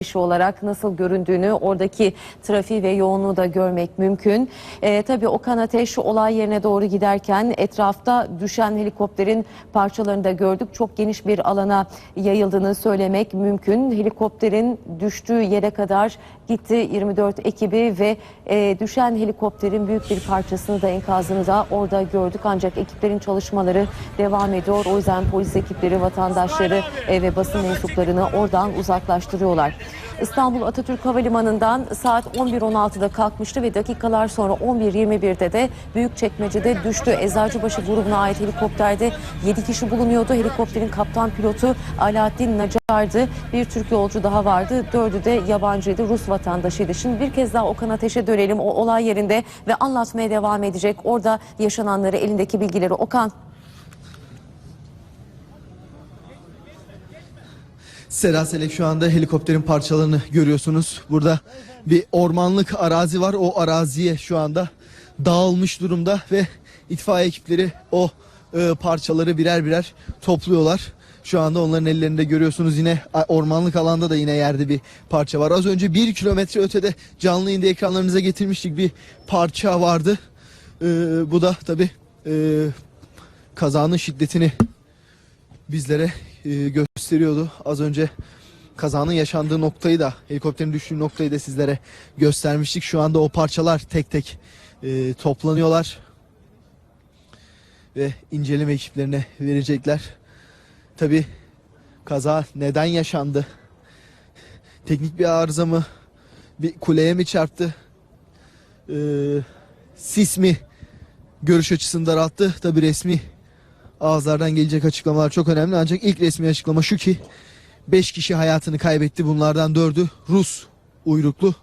işi olarak nasıl göründüğünü, oradaki trafiği ve yoğunluğu da görmek mümkün. Ee, tabii Okan Ateş olay yerine doğru giderken etrafta düşen helikopterin parçalarını da gördük. Çok geniş bir alana yayıldığını söylemek mümkün. Helikopterin düştüğü yere kadar gitti 24 ekibi ve e, düşen helikopterin büyük bir parçasını da enkazını da orada gördük. Ancak ekiplerin çalışmaları devam ediyor. O yüzden polis ekipleri vatandaşları e, ve basın mensuplarını oradan uzaklaştırıyorlar. İstanbul Atatürk Havalimanı'ndan saat 11.16'da kalkmıştı ve dakikalar sonra 11.21'de de Büyükçekmece'de düştü. Eczacıbaşı grubuna ait helikopterde 7 kişi bulunuyordu. Helikopterin kaptan pilotu Alaaddin Nacar'dı. Bir Türk yolcu daha vardı. Dördü de yabancıydı, Rus vatandaşıydı. Şimdi bir kez daha Okan Ateş'e dönelim. O olay yerinde ve anlatmaya devam edecek. Orada yaşananları, elindeki bilgileri. Okan. Seda Selek şu anda helikopterin parçalarını görüyorsunuz. Burada bir ormanlık arazi var. O araziye şu anda dağılmış durumda ve itfaiye ekipleri o e, parçaları birer birer topluyorlar. Şu anda onların ellerinde görüyorsunuz yine ormanlık alanda da yine yerde bir parça var. Az önce bir kilometre ötede canlı yayında ekranlarınıza getirmiştik bir parça vardı. E, bu da tabi kazanın şiddetini bizlere e, gösteriyordu. Az önce kazanın yaşandığı noktayı da helikopterin düştüğü noktayı da sizlere göstermiştik. Şu anda o parçalar tek tek e, toplanıyorlar ve inceleme ekiplerine verecekler. Tabi kaza neden yaşandı? Teknik bir arıza mı? Bir kuleye mi çarptı? Ee, sis mi görüş açısını daralttı? Tabi resmi ağızlardan gelecek açıklamalar çok önemli. Ancak ilk resmi açıklama şu ki 5 kişi hayatını kaybetti. Bunlardan 4'ü Rus uyruklu